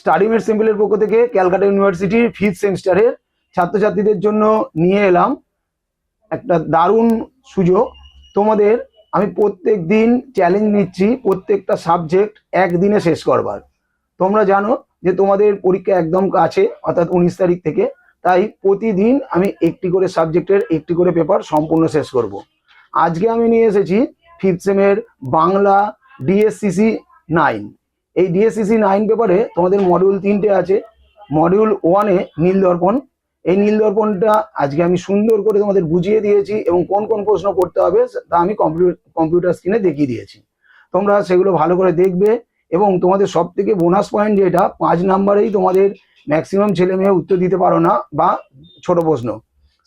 স্টাডিমেট সিম্পলের পক্ষ থেকে ক্যালকাটা ইউনিভার্সিটির ফিফথ সেমিস্টারের ছাত্রছাত্রীদের জন্য নিয়ে এলাম একটা দারুণ সুযোগ। তোমাদের আমি প্রত্যেক দিন চ্যালেঞ্জ নিচ্ছি, প্রত্যেকটা সাবজেক্ট একদিনে শেষ করবার। তোমরা জানো যে তোমাদের পরীক্ষা একদম কাছে, অর্থাৎ উনিশ তারিখ থেকে। তাই প্রতিদিন আমি একটি করে সাবজেক্টের একটি করে পেপার সম্পূর্ণ শেষ করব। আজকে আমি নিয়ে এসেছি ফিফথ সেমের বাংলা ডিএসসিসি নাইন এই ডিএসসিসি নাইন পেপারে তোমাদের মডিউল তিনটে আছে। মডিউল ওয়ানে নীল দর্পণ। এই নীল দর্পণটা আজকে আমি সুন্দর করে তোমাদের বুঝিয়ে দিয়েছি এবং কোন কোন প্রশ্ন করতে হবে তা আমি কম্পিউটার স্ক্রিনে দেখিয়ে দিয়েছি। তোমরা সেগুলো ভালো করে দেখবে এবং তোমাদের সব থেকে বোনাস পয়েন্ট যেটা, পাঁচ নাম্বারেই তোমাদের ম্যাক্সিমাম ছেলে মেয়ে উত্তর দিতে পারো না বা ছোট প্রশ্ন।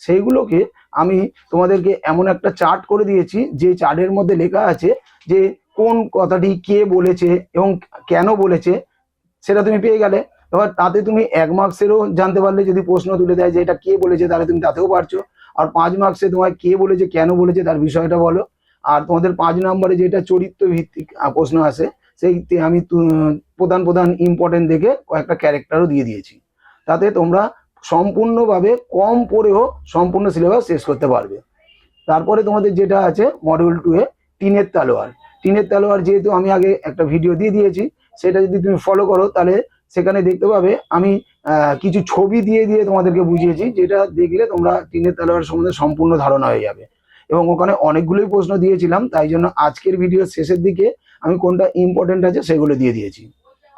সেইগুলোকে আমি তোমাদেরকে এমন একটা চার্ট করে দিয়েছি, যে চার্টের মধ্যে লেখা আছে যে কোন কথাটি কে বলেছে এবং কেন বলেছে, সেটা তুমি পেয়ে গেলে। এবার তাতে তুমি এক মার্কসেরও জানতে পারলে, যদি প্রশ্ন তুলে দেয় যে এটা কে বলেছে, তাহলে তুমি তাতেও পারছ। আর পাঁচ মার্কসে তোমায় কে বলেছে, কেন বলেছে, তার বিষয়টা বলো। আর তোমাদের পাঁচ নম্বরে যেটা চরিত্র ভিত্তিক প্রশ্ন আসে সেই আমি প্রধান প্রধান ইম্পর্টেন্ট দেখে কয়েকটা ক্যারেক্টারও দিয়ে দিয়েছি। তাতে তোমরা সম্পূর্ণভাবে কম পড়েও সম্পূর্ণ সিলেবাস শেষ করতে পারবে। তারপরে তোমাদের যেটা আছে মডিউল টু এ টিনের তালোয়ার। টিনের তালোয়ার যেহেতু আমি আগে একটা ভিডিও দিয়ে দিয়েছি, সেটা যদি তুমি ফলো করো, তাহলে সেখানে দেখতে পাবে আমি কিছু ছবি দিয়ে দিয়ে তোমাদেরকে বুঝিয়েছি, যেটা দেখলে তোমরা টিনের তালোয়ার সম্বন্ধে সম্পূর্ণ ধারণা হয়ে যাবে। এবং ওখানে অনেকগুলোই প্রশ্ন দিয়েছিলাম, তাই জন্য আজকের ভিডিও শেষের দিকে আমি কোনটা ইম্পর্টেন্ট আছে সেগুলো দিয়ে দিয়েছি।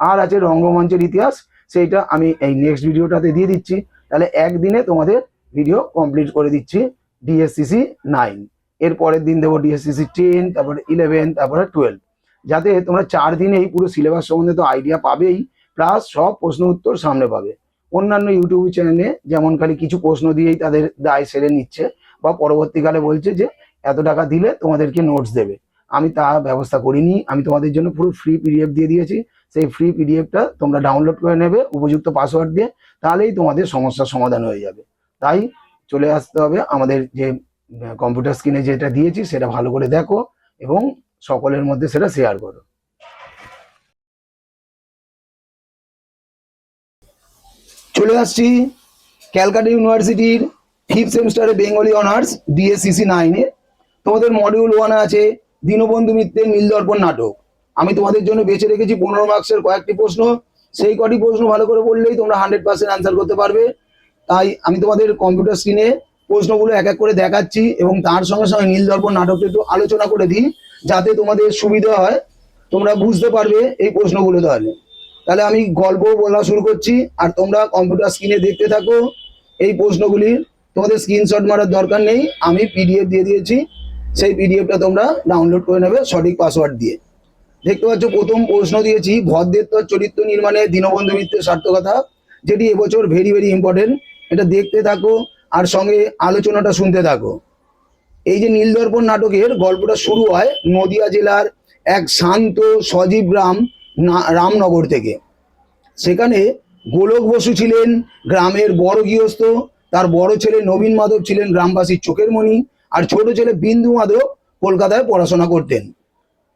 আর আছে রঙ্গমঞ্চের ইতিহাস, সেইটা আমি এই নেক্সট ভিডিওটাতে দিয়ে দিচ্ছি। তাহলে একদিনে তোমাদের ভিডিও কমপ্লিট করে দিচ্ছি ডিএসসিসি নাইন এর পরের দিন দেবো ডিএসসিসি টেন তারপরে ইলেভেন তারপরে টুয়েলভ যাতে তোমরা চার দিনেই পুরো সিলেবাস সম্বন্ধে তো আইডিয়া পাবেই প্লাস সব প্রশ্ন উত্তর সামনে পাবে। অন্যান্য ইউটিউব চ্যানেলে যেমন খালি কিছু প্রশ্ন দিয়েই তাদের দায় সেরে নিচ্ছে, বা পরবর্তীকালে বলছে যে, এত টাকা দিলে তোমাদেরকে নোটস দেবে। আমি তা ব্যবস্থা করিনি, আমি তোমাদের জন্য পুরো ফ্রি পিডিএফ দিয়ে দিয়েছি। সেই ফ্রি পিডিএফটা তোমরা ডাউনলোড করে নেবে, উপযুক্ত পাসওয়ার্ড দিয়ে, তাহলেই তোমাদের সমস্যার সমাধান হয়ে যাবে। তাই চলে আসতে হবে আমাদের যে কম্পিউটার স্ক্রিনে যেটা দিয়েছি সেটা ভালো করে দেখো এবং সকলের মধ্যে সেটা শেয়ার করো। চলে আসছি ক্যালকাটা ইউনিভার্সিটির ফিফথ সেমিস্টারে বেঙ্গলি অনার্স ডিএসসিসি নাইনে তোমাদের মডিউল ওয়ানে আছে দীনবন্ধু মিত্রের নীলদর্পণ নাটক। আমি তোমাদের জন্য বেছে রেখেছি পনেরো মার্কসের কয়েকটি প্রশ্ন। সেই কটি প্রশ্ন ভালো করে বললেই তোমরা হান্ড্রেড পার্সেন্ট অ্যান্সার করতে পারবে। তাই আমি তোমাদের কম্পিউটার স্ক্রিনে প্রশ্নগুলো এক এক করে দেখাচ্ছি এবং তার সঙ্গে সঙ্গে নীলদর্পণ নাটকটা একটু আলোচনা করে দিই, যাতে তোমাদের সুবিধা হয়। তোমরা বুঝতে পারবে এই প্রশ্নগুলো তাহলে। তাহলে আমি গল্প বলা শুরু করছি, আর তোমরা কম্পিউটার স্ক্রিনে দেখতে থাকো এই প্রশ্নগুলির তোমাদের স্ক্রিনশট মারার দরকার নেই, আমি পিডিএফ দিয়ে দিয়েছি। সেই পিডিএফটা তোমরা ডাউনলোড করে নেবে সঠিক পাসওয়ার্ড দিয়ে। দেখতে পাচ্ছ, প্রথম প্রশ্ন দিয়েছি ভদ্রেত্তর চরিত্র নির্মাণে দীনবন্ধু মিত্রের সার্থকতা, যেটি এবছর ভেরি ভেরি ইম্পর্টেন্ট এটা দেখতে থাকো আর সঙ্গে আলোচনাটা শুনতে থাকো। এই যে নীলদর্পণ নাটকের গল্পটা শুরু হয় নদিয়া জেলার এক শান্ত, সজীব গ্রাম রামনগর থেকে। সেখানে গোলক বসু ছিলেন গ্রামের বড় গৃহস্থ, তার বড় ছেলে নবীন মাধব ছিলেন গ্রামবাসীর চোখের মণি, আর ছোট ছেলে বিন্দু মাধব কলকাতায় পড়াশোনা করতেন।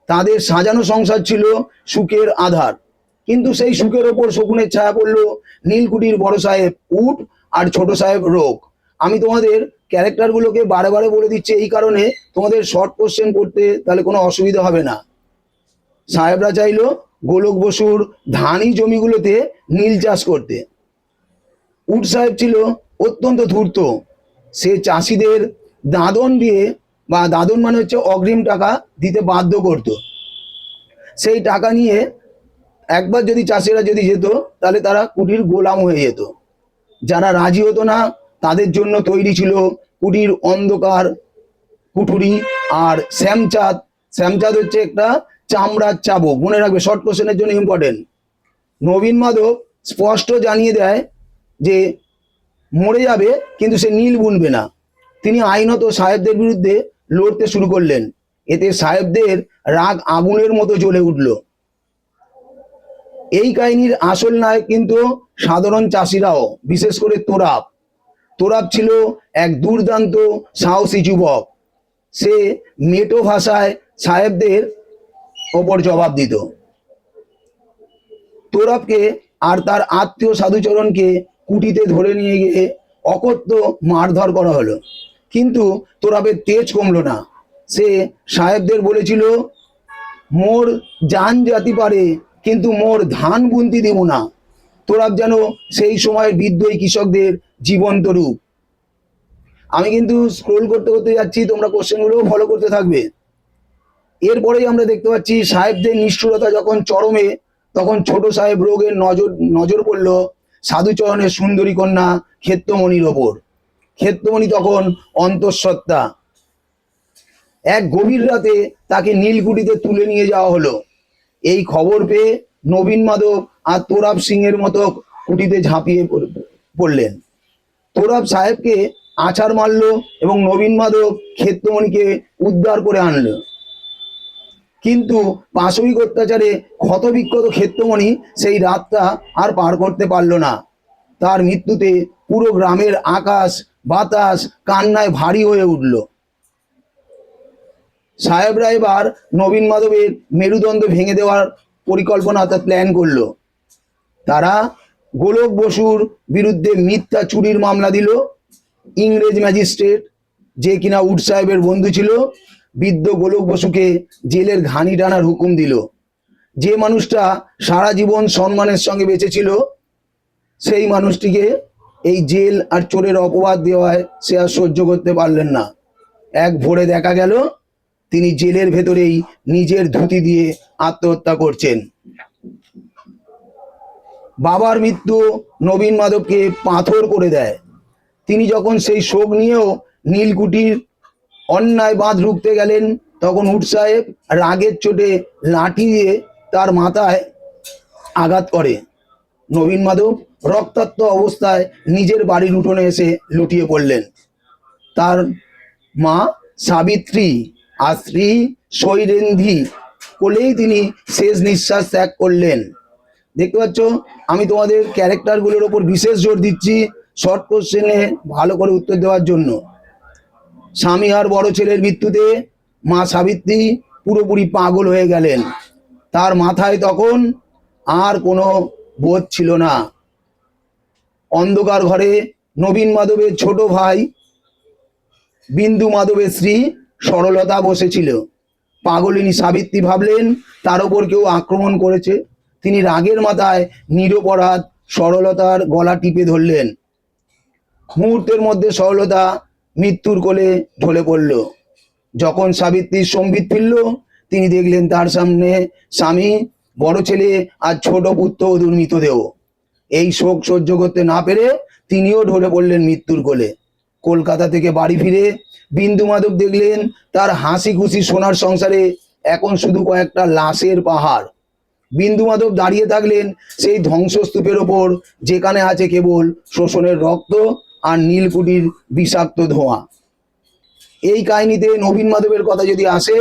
তাদের সাজানো সংসার ছিল সুখের আধার। কিন্তু সেই সুখের ওপর শকুনের ছায়া পড়ল নীলকুটির বড় সাহেব উট আর ছোট সাহেব রোগ। আমি তোমাদের ক্যারেক্টারগুলোকে বারে বারে বলে দিচ্ছি, এই কারণে তোমাদের শর্ট কোশ্চেন করতে তাহলে কোনো অসুবিধা হবে না। সাহেবরা চাইলো গোলক বসুর ধানি জমিগুলোতে নীল চাষ করতে। উট সাহেব ছিল অত্যন্ত ধূর্ত। সে চাষিদের দাদন দিয়ে বা দাদন মানে হচ্ছে অগ্রিম টাকা দিতে বাধ্য করত। সেই টাকা নিয়ে একবার যদি চাষিরা যদি যেত, তাহলে তারা কুটির গোলাম হয়ে যেত। যারা রাজি হতো না তাদের জন্য তৈরি ছিল কুটির অন্ধকার কুঠুরি আর শ্যামচাঁদ। শ্যামচাঁদ হচ্ছে একটা চামড়ার চাবক। মনে রাখবে শর্ট কোশ্চেনের জন্য ইম্পর্টেন্ট নবীন মাধব স্পষ্ট জানিয়ে দেয় যে, মরে যাবে, কিন্তু সে নীল বুনবে না। তিনি আইনত সাহেবদের বিরুদ্ধে লড়তে শুরু করলেন। এতে সাহেবদের রাগ আগুনের মতো জ্বলে উঠল। এই কাহিনীর আসল নায়ক কিন্তু সাধারণ চাষিরাও, বিশেষ করে তোরাব তোরাব ছিল এক দুর্দান্ত সাহসী যুবক। সে মেটো ভাষায় সাহেবদের ওপর জবাব দিত। তোরাবকে আর তার আত্মীয় সাধুচরণকে কুটিতে ধরে নিয়ে গিয়ে অকথ্য মারধর করা হলো। কিন্তু তোরাবের তেজ কমলো না। সে সাহেবদের বলেছিল, মোর যান জাতি পারে, কিন্তু মোর ধান বুনতি দেব না। তোরাব যেন সেই সময়ের বিদ্রোহী কৃষকদের জীবন্ত রূপ। আমি কিন্তু স্ক্রোল করতে করতে যাচ্ছি, তোমরা কোশ্চেনগুলো ফলো করতে থাকবে। এরপরেই আমরা দেখতে পাচ্ছি, সাহেবদের নিষ্ঠুরতা যখন চরমে, তখন ছোট সাহেব রোগের নজর নজর পড়ল সাধুচরণের সুন্দরী কন্যা ক্ষেত্রমণির ওপর। ক্ষেত্রমণি তখন অন্তঃসত্ত্বা। এক গভীর রাতে তাকে নীলকুঠিতে তুলে নিয়ে যাওয়া হলো। এই খবর পেয়ে নবীন মাধব আর তোরাব সিং এর মতো কুটিতে ঝাঁপিয়ে পড়লেন। তোরাব সাহেবকে আছাড় মারলো এবং নবীন মাধব ক্ষেত্রমণিকে উদ্ধার করে আনলো। কিন্তু পাশবিক অত্যাচারে ক্ষতবিক্ষত ক্ষেত্রমণি সেই রাতটা আর পার করতে পারল না। তার মৃত্যুতে পুরো গ্রামের আকাশ, বাতাস, কান্নায় ভারী হয়ে উঠল। সাহেবরা এবার নবীন মাধবের মেরুদণ্ড ভেঙে দেওয়ার পরিকল্পনা অর্থাৎ প্ল্যান করল। তারা গোলক বসুর বিরুদ্ধে মিথ্যা চুরির মামলা দিল ইংরেজ ম্যাজিস্ট্রেট, যে কিনা উড সাহেবের বন্ধু ছিল, বৃদ্ধ গোলক বসুকে জেলের ঘানি টানার হুকুম দিল। যে মানুষটা সারা জীবন সম্মানের সঙ্গে বেঁচেছিল সেই মানুষটিকে এই জেল আর চোরের অপবাদ দেওয়ায় সে আর সহ্য করতে পারলেন না। এক ভোরে দেখা গেল, তিনি জেলের ভেতরেই নিজের ধুতি দিয়ে আত্মহত্যা করছেন। বাবার মৃত্যু নবীন মাধবকে পাথর করে দেয়। তিনি যখন সেই শোক নিয়েও নীলকুঠির অন্যায় বাঁধ রুখতে গেলেন, তখন উট সাহেব রাগের চোটে লাঠি দিয়ে তার মাথায় আঘাত করে। নবীন মাধব রক্তাক্ত অবস্থায় নিজের বাড়ির উঠোনে এসে লুটিয়ে পড়লেন। তার মা সাবিত্রী আর স্ত্রী সৈরেন্ধি কোলেই তিনি শেষ নিঃশ্বাস ত্যাগ করলেন। দেখতে পাচ্ছ? আমি তোমাদের ক্যারেক্টারগুলোর ওপর বিশেষ জোর দিচ্ছি শর্ট কোশ্চেনে ভালো করে উত্তর দেওয়ার জন্য। স্বামী আর বড় ছেলের মৃত্যুতে মা সাবিত্রী পুরোপুরি পাগল হয়ে গেলেন। তার মাথায় তখন আর কোনো বোধ ছিল না। অন্ধকার ঘরে নবীন মাধবের ছোট ভাই বিন্দু মাধবের স্ত্রী সরলতা বসেছিল। পাগলিনী সাবিত্রী ভাবলেন, তার ওপর কেউ আক্রমণ করেছে? তিনি রাগের মাথায় নিরপরাধ, সরলতার গলা টিপে ধরলেন। মুহূর্তের মধ্যে সরলতা মৃত্যুর কোলে ঢলে পড়ল। যখন সাবিত্রীর সম্বিত ফিরল, তিনি দেখলেন তার সামনে স্বামী, বড় ছেলে আর ছোট পুত্র অদূর মৃতদেহ। এই শোক সহ্য করতে না পেরে তিনিও ঢলে পড়লেন মৃত্যুর কোলে। কলকাতা থেকে বাড়ি ফিরে বিন্দু মাধব দেখলেন তার হাসি খুশি সোনার সংসারে এখন শুধু কয়েকটা লাশের পাহাড়। বিন্দু মাধব দাঁড়িয়ে থাকলেন সেই ধ্বংসস্তূপের ওপর, যেখানে আছে কেবল শোষণের রক্ত আর নীলকুটির বিষাক্ত ধোঁয়া। এই কাহিনীতে নবীন মাধবের কথা যদি আসে,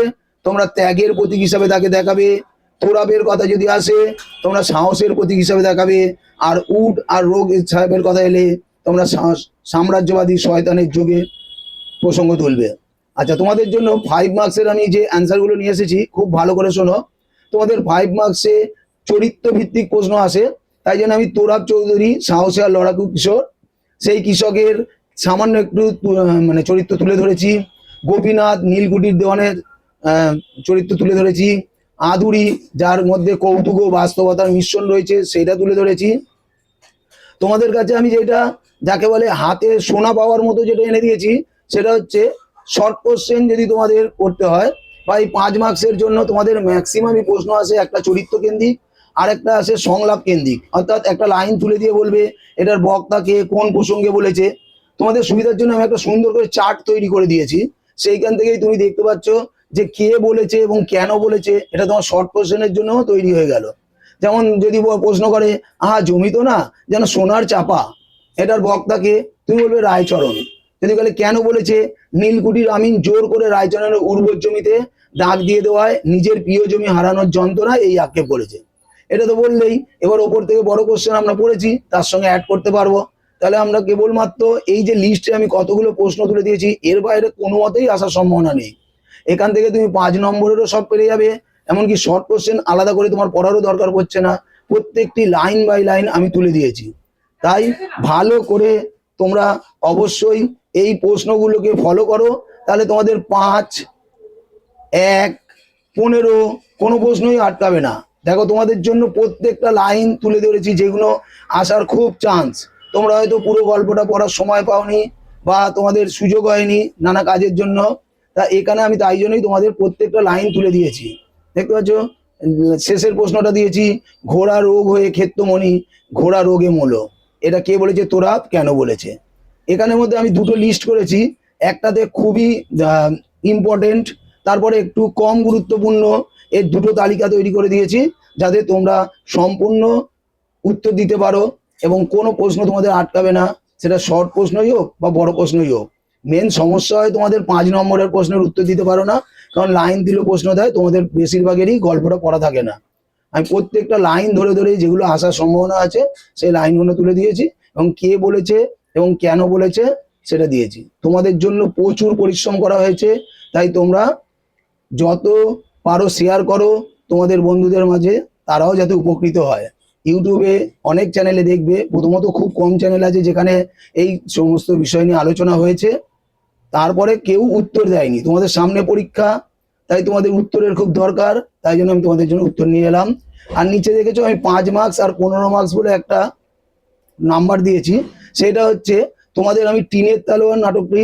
তোমরা ত্যাগের প্রতীক হিসাবে তাকে দেখাবে, তোরাবের কথা যদি আসে, তোমরা সাহসের প্রতীক হিসাবে দেখাবে, আর উট আর রোগ সাহেবের কথা এলে তোমরা সাম্রাজ্যবাদী শয়তানের যুগে প্রসঙ্গ তুলবে। আচ্ছা তোমাদের জন্য ফাইভ মার্কসের আমি যে অ্যান্সারগুলো নিয়ে এসেছি, খুব ভালো করে শোনো। তোমাদের ফাইভ মার্কসে চরিত্র ভিত্তিক প্রশ্ন আসে। তাই জন্য আমি তোরাব চৌধুরী সাহসী আর লড়াকু কিশোর, সেই কৃষকের সামান্য একটু মানে চরিত্র তুলে ধরেছি। গোপীনাথ, নীলকুটির দেওয়ানের চরিত্র তুলে ধরেছি। আদুরি, যার মধ্যে কৌতুক ও বাস্তবতার মিশ্রণ রয়েছে, সেটা তুলে ধরেছি। তোমাদের কাছে আমি যেটা, যাকে বলে হাতে সোনা পাওয়ার মতো যেটা এনে দিয়েছি, সেটা হচ্ছে শর্ট কোশ্চেন যদি তোমাদের করতে হয় বা এই পাঁচ মার্কসের জন্য তোমাদের ম্যাক্সিমামই প্রশ্ন আসে একটা চরিত্র কেন্দ্রিক আর একটা আসে সংলাপ কেন্দ্রিক অর্থাৎ একটা লাইন তুলে দিয়ে বলবে, এটার বক্তাকে কোন প্রসঙ্গে বলেছে। তোমাদের সুবিধার জন্য আমি একটা সুন্দর করে চার্ট তৈরি করে দিয়েছি। সেইখান থেকেই তুমি দেখতে পাচ্ছ যে কে বলেছে এবং কেন বলেছে, এটা তোমার শর্ট কোশ্চেনের জন্য তৈরি হয়ে গেল। যেমন যদি প্রশ্ন করে, আহা, জমি তো না, যেন সোনার চাপা। এটার বক্তাকে তুমি বলবে, রায়চরণ। যদি বলে, কেন বলেছে? নীলকুঠির আমিন জোর করে রায়চরণের উর্বর জমিতে দাগ দিয়ে দেওয়ায় নিজের প্রিয় জমি হারানোর যন্ত্রণা এই আক্ষেপ করেছে। এটা তো বললেই, এবার ওপর থেকে বড় কোশ্চেন আমরা পড়েছি, তার সঙ্গে অ্যাড করতে পারব। তাহলে আমরা কেবলমাত্র এই যে লিস্টে আমি কতগুলো প্রশ্ন তুলে দিয়েছি, এর বাইরে কোনো মতেই আসার সম্ভাবনা নেই। এখান থেকে তুমি পাঁচ নম্বরেরও সব পেরে যাবে, এমনকি শর্ট কোশ্চেন আলাদা করে তোমার পড়ারও দরকার পড়ছে না। প্রত্যেকটি লাইন বাই লাইন আমি তুলে দিয়েছি। তাই ভালো করে তোমরা অবশ্যই এই প্রশ্নগুলোকে ফলো করো, তাহলে তোমাদের পাঁচ, এক, পনেরো, কোনো প্রশ্নই আটকাবে না। দেখো, তোমাদের জন্য প্রত্যেকটা লাইন তুলে ধরেছি যেগুলো আসার খুব চান্স তোমরা হয়তো পুরো গল্পটা পড়ার সময় পাওনি বা তোমাদের সুযোগ হয়নি নানা কাজের জন্য। তা এখানে আমি তাই জন্যই তোমাদের প্রত্যেকটা লাইন তুলে দিয়েছি। দেখতে পাচ্ছ? শেষের প্রশ্নটা দিয়েছি, ঘোড়া রোগ হয়ে ক্ষেত্রমণি, ঘোড়া রোগে মূলো। এটা কে বলেছে? তোরা কেন বলেছে? এখানের মধ্যে আমি দুটো লিস্ট করেছি। একটাতে খুবই ইম্পর্টেন্ট তারপরে একটু কম গুরুত্বপূর্ণ, এর দুটো তালিকা তৈরি করে দিয়েছি, যাতে তোমরা সম্পূর্ণ উত্তর দিতে পারো এবং কোনো প্রশ্ন তোমাদের আটকাবে না। সেটা শর্ট প্রশ্নই হোক বা বড় প্রশ্নই হোক। মেন সমস্যা হয় তোমাদের পাঁচ নম্বরের প্রশ্নের উত্তর দিতে পারো না, কারণ লাইন দিলে প্রশ্ন দেয়, তোমাদের বেশিরভাগেরই গল্পটা পড়া থাকে না। আমি প্রত্যেকটা লাইন ধরে ধরে যেগুলো আসার সম্ভাবনা আছে, সেই লাইনগুলো তুলে দিয়েছি এবং কে বলেছে এবং কেন বলেছে সেটা দিয়েছি। তোমাদের জন্য প্রচুর পরিশ্রম করা হয়েছে, তাই তোমরা যত পারো শেয়ার করো, তোমাদের বন্ধুদের মাঝে তারাও যাতে উপকৃত হয়। ইউটিউবে অনেক চ্যানেলে দেখবে, প্রথমত খুব কম চ্যানেল আছে যেখানে এই সমস্ত বিষয় নিয়ে আলোচনা হয়েছে। তারপরে কেউ উত্তর দেয়নি। তোমাদের সামনে পরীক্ষা, তাই তোমাদের উত্তরের খুব দরকার, তাই জন্য আমি তোমাদের জন্য উত্তর নিয়ে এলাম। আর নিচে দেখেছ আমি পাঁচ মার্কস আর পনেরো মার্কস বলে একটা নাম্বার দিয়েছি। সেটা হচ্ছে তোমাদের আমি টিনের তালোয়ার নাটকটি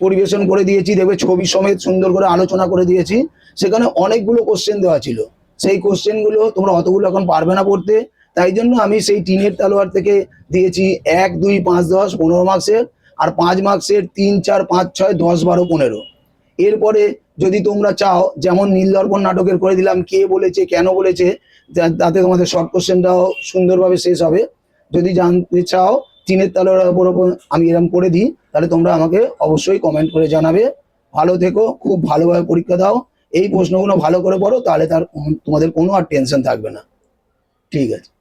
পরিবেশন করে দিয়েছি, দেখবে ছবি সমেত সুন্দর করে আলোচনা করে দিয়েছি। সেখানে অনেকগুলো কোশ্চেন দেওয়া ছিল। সেই কোশ্চেনগুলো তোমরা অতগুলো এখন পারবে না পড়তে। তাই জন্য আমি সেই টিনের তালোয়ার থেকে দিয়েছি এক, দুই, পাঁচ, দশ, পনেরো মার্কসের আর পাঁচ মার্কসের তিন, চার, পাঁচ, ছয়, দশ, বারো, পনেরো। এরপরে যদি তোমরা চাও, যেমন নীলদর্পণ নাটকের করে দিলাম, কে বলেছে, কেন বলেছে তাতে তোমাদের শর্ট কোশ্চেনটাও সুন্দরভাবে শেষ হবে। যদি জানতে চাও চীনের তালোয়ার ওপর ওপর আমি এরকম করে দিই, তাহলে তোমরা আমাকে অবশ্যই কমেন্ট করে জানাবে। ভালো থেকো, খুব ভালোভাবে পরীক্ষা দাও। এই প্রশ্নগুলো ভালো করে পড়ো, তাহলে তার তোমাদের কোনো আর টেনশন থাকবে না। ঠিক আছে।